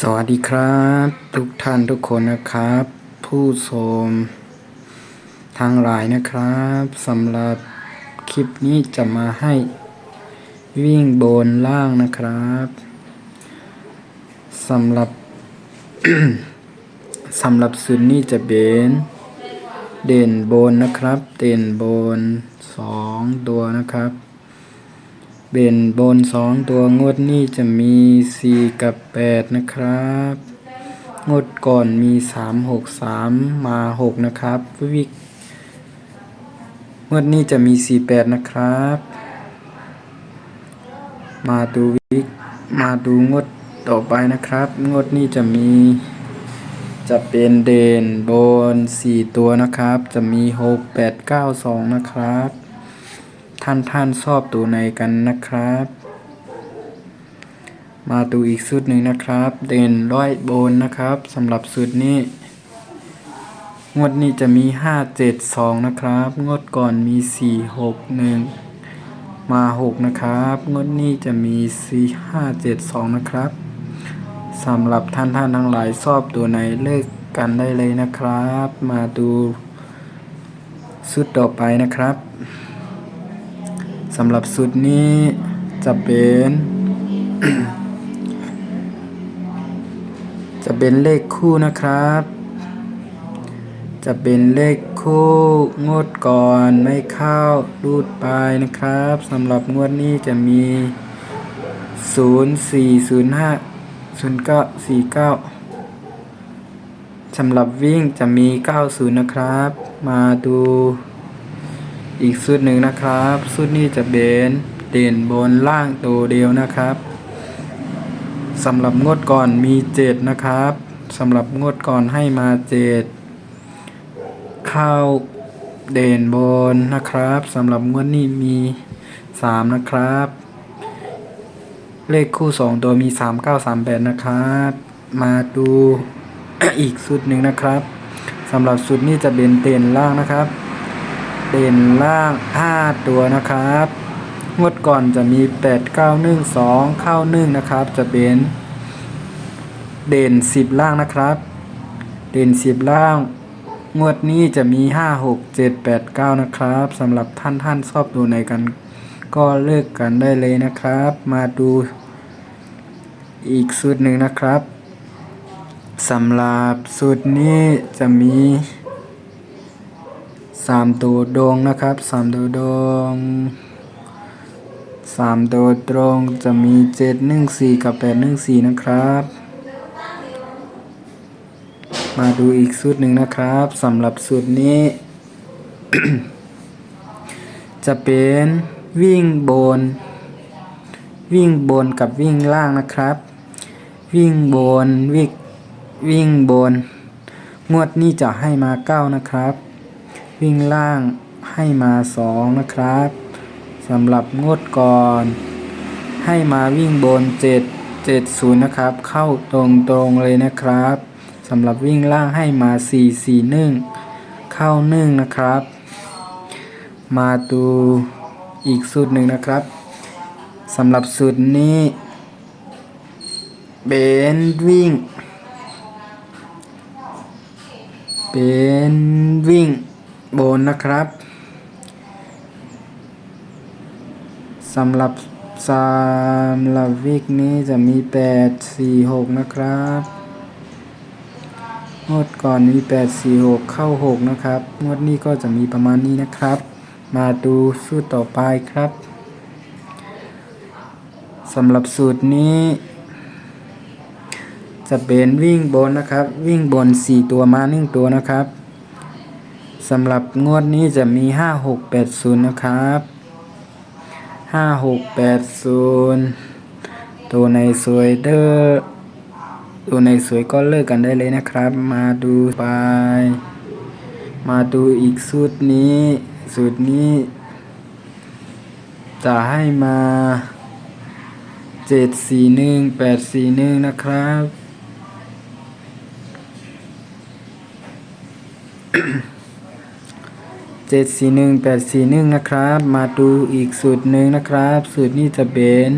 สวัสดีครับ ทุกท่านทุกคนนะครับ ผู้ชมทางหลายนะครับสำหรับคลิปนี้จะมาให้วิ่งบนล่างนะครับสำหรับสำหรับสุดนี้จะเป็นเด่นบนนะครับ เด่นบนสองตัวนะครับ เบ่นบนสองตัวงวดนี้จะมีสี่กับแปดนะครับ งวดก่อนมีสามหกสามมาหกนะครับวิกงวดนี้จะมีสี่แปดนะครับ มาดูวิกมาดูงวดต่อไปนะครับ งวดนี้จะมีจะเป็นเด่นบนสี่ตัวนะครับ จะมีหกแปดเก้าสองนะครับ ท่านท่านชอบตัวไหนกันนะครับ มาดูอีกสูตรหนึ่งนะครับ เด่นร้อยโบนนะครับสำหรับสูตรนี้ งวดนี้จะมีห้าเจ็ดสองนะครับ งวดก่อนมีสี่หกหนึ่งมาหกนะครับ งวดนี้จะมีสี่ห้าเจ็ดสองนะครับสำหรับท่านท่านทั้งหลายชอบตัวไหนเลิกกันได้เลยนะครับ มาดูสูตรต่อไปนะครับ สำหรับสุดนี้จะเป็น จะเป็นเลขคู่นะครับ จะเป็นเลขคู่งวดก่อนไม่เข้ารูดไปนะครับสำหรับงวดนี้จะมี 0 4 0 5 0 9 4 9สำหรับวิ่งจะมี 90 นะครับ มาดู อีกสุดหนึ่งนะครับสุดนี้จะเป็นเด่นบนล่างตัวเดียวนะครับสำหรับงวดก่อนมีเจ็ดนะครับสำหรับงวดก่อนให้มาเจ็ดเข้าเด่นบนนะครับสำหรับงวดนี้มีสามนะครับ เลขคู่สองตัวมีสามเก้าสามแปดนะครับ มาดูอีกสุดหนึ่งนะครับสำหรับสุดนี้จะเป็นเด่นล่างนะครับ เด่นล่าง 5 ตัวนะครับ งวดก่อนจะมี 8 9 1 2 เข้า1นะครับ จะเป็น เด่น 10 ล่างนะครับ เด่น 10 ล่าง งวดนี้จะมี 5 6 7 8 9 นะครับสำหรับท่านท่านชอบดูในกัน ก็เลือกกันได้เลยนะครับ มาดูอีกสูตรหนึ่งนะครับสำหรับสูตรนี้จะมี สามตัวดงนะครับสามตัวดงสามตัวตรงจะมีเจ็ดหนึ่งสี่กับแปดหนึ่งสี่นะครับ มาดูอีกสูตรหนึ่งนะครับสำหรับสูตรนี้ จะเป็นวิ่งบน วิ่งบนกับวิ่งล่างนะครับ วิ่งบนวิ่งวิ่งบน งวดนี้จะให้มาเก้านะครับ วิ่งล่างให้มาสองนะครับสำหรับงวดก่อน ให้มาวิ่งบนเจ็ดเจ็ดศูนย์นะครับ เข้าตรงตรงเลยนะครับสำหรับวิ่งล่างให้มาสี่สี่หนึ่งเข้าหนึ่งนะครับ มาดูอีกสูตรหนึ่งนะครับสำหรับสูตรนี้เบนวิ่งเป็นวิ่ง บนนะครับสำหรับสำหรับวิกนี้จะมี 8 4 6 นะครับงวดก่อนมี 8 4 6 เข้า 6 นะครับงวดนี้ก็จะมีประมาณนี้นะครับ มาดูสูตรต่อไปครับสำหรับสูตรนี้ จะเป็นวิ่งบนนะครับ วิ่งบน 4 ตัวมา1ตัวนะครับ สำหรับงวดนี้จะมี 5 6 8 0 นะครับ 5 6 8 0 ตัวในสวยเดอร์ตัวในสวยก็เลิกกันได้เลยนะครับ มาดูไป มาดูอีกสูตรนี้สูตรนี้ จะให้มา 7 4 1 8 4 1 นะครับ เจ็ดสี่หนึ่งแปดสี่หนึ่งนะครับ มาดูอีกสูตรหนึ่งนะครับ สูตรนี้จะเป็น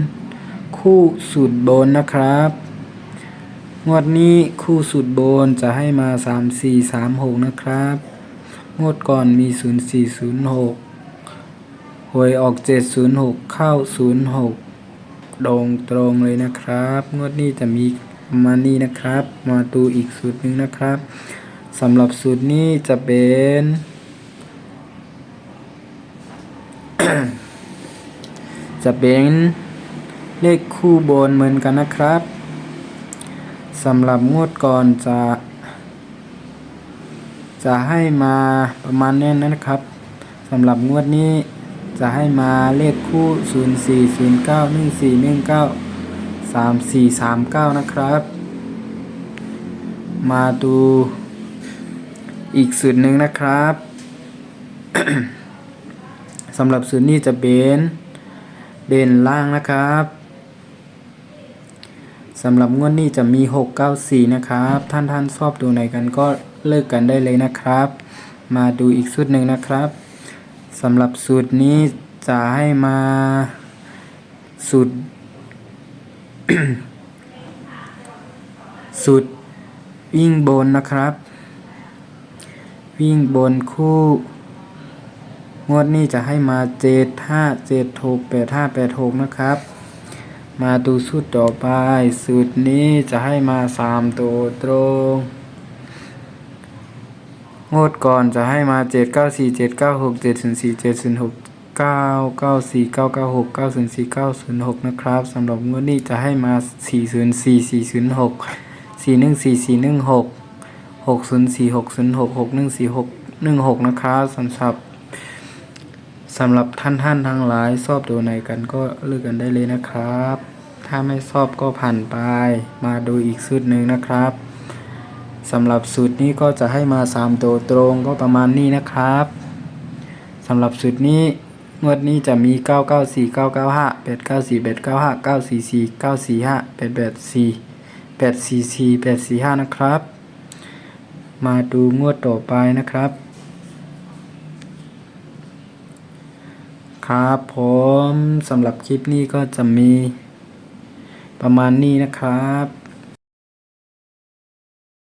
คู่สูตรบนนะครับ งวดนี้คู่สุดโบนจะให้มาสามสี่สามหกนะครับ งวดก่อนมีศูนย์สี่ศูนย์หกหวยออกเจ็ดศูนย์หกเข้าศูนย์หกโดงตรงเลยนะครับ งวดนี้จะมีมานี้นะครับ มาดูอีกสูตรหนึ่งนะครับสำหรับสูตรนี้จะเป็น จะเป็นเลขคู่บนเหมือนกันนะครับสำหรับงวดก่อนจะ จะให้มาประมาณนี้นะครับสำหรับงวดนี้จะให้มาเลขคู่ 0 4 0 9 1 4 1 9 3 4 3 9 นะครับ มาดูอีกสูตรหนึ่งนะครับ สำหรับสูตรนี้จะเป็นเด่นล่างนะครับสำหรับงวดนี้จะมี 694 นะครับ ท่านท่านชอบดูไหนกันก็เลิกกันได้เลยนะครับ มาดูอีกสูตรหนึ่งนะครับสำหรับสูตรนี้จะให้มาสูตรสูตรวิ่งบนนะครับ วิ่งบนคู่ งวดนี้จะให้มาเจ็ดห้าเจ็ดหกแปดห้าแปดหกนะครับ มาดูสูตรต่อไปสูตรนี้จะให้มาสามตัวตรงงวดก่อนจะให้มาเจ็ดเก้าสี่เจ็ดเก้าหกเจ็ดศูนย์สี่เจ็ดศูนย์หกเก้าเก้าสี่เก้าเก้าหกเก้าศูนย์สี่เก้าศูนย์หกนะครับสำหรับงวดนี้จะให้มาสี่ศูนย์สี่สี่ศูนย์หกสี่หนึ่งสี่สี่หนึ่งหกหกศูนย์สี่หกศูนย์หกหกหนึ่งสี่หกหนึ่งหกนะครับสำหรับ สำหรับท่านท่านทั้งหลายชอบตัวไหนกันก็เลือกกันได้เลยนะครับ ถ้าไม่ชอบก็ผ่านไป มาดูอีกสูตรหนึ่งนะครับสำหรับสูตรนี้ก็จะให้มา3ตัวตรงก็ประมาณนี้นะครับสำหรับสูตรนี้งวดนี้จะมี 9 9 4 9 9 5 8 9 4 8 9 5 9 4 4 9 4 5 8 8 4 8 4 4 8 4 5 นะครับ มาดูงวดต่อไปนะครับ ครับผมสำหรับคลิปนี้ก็จะมีประมาณนี้นะครับ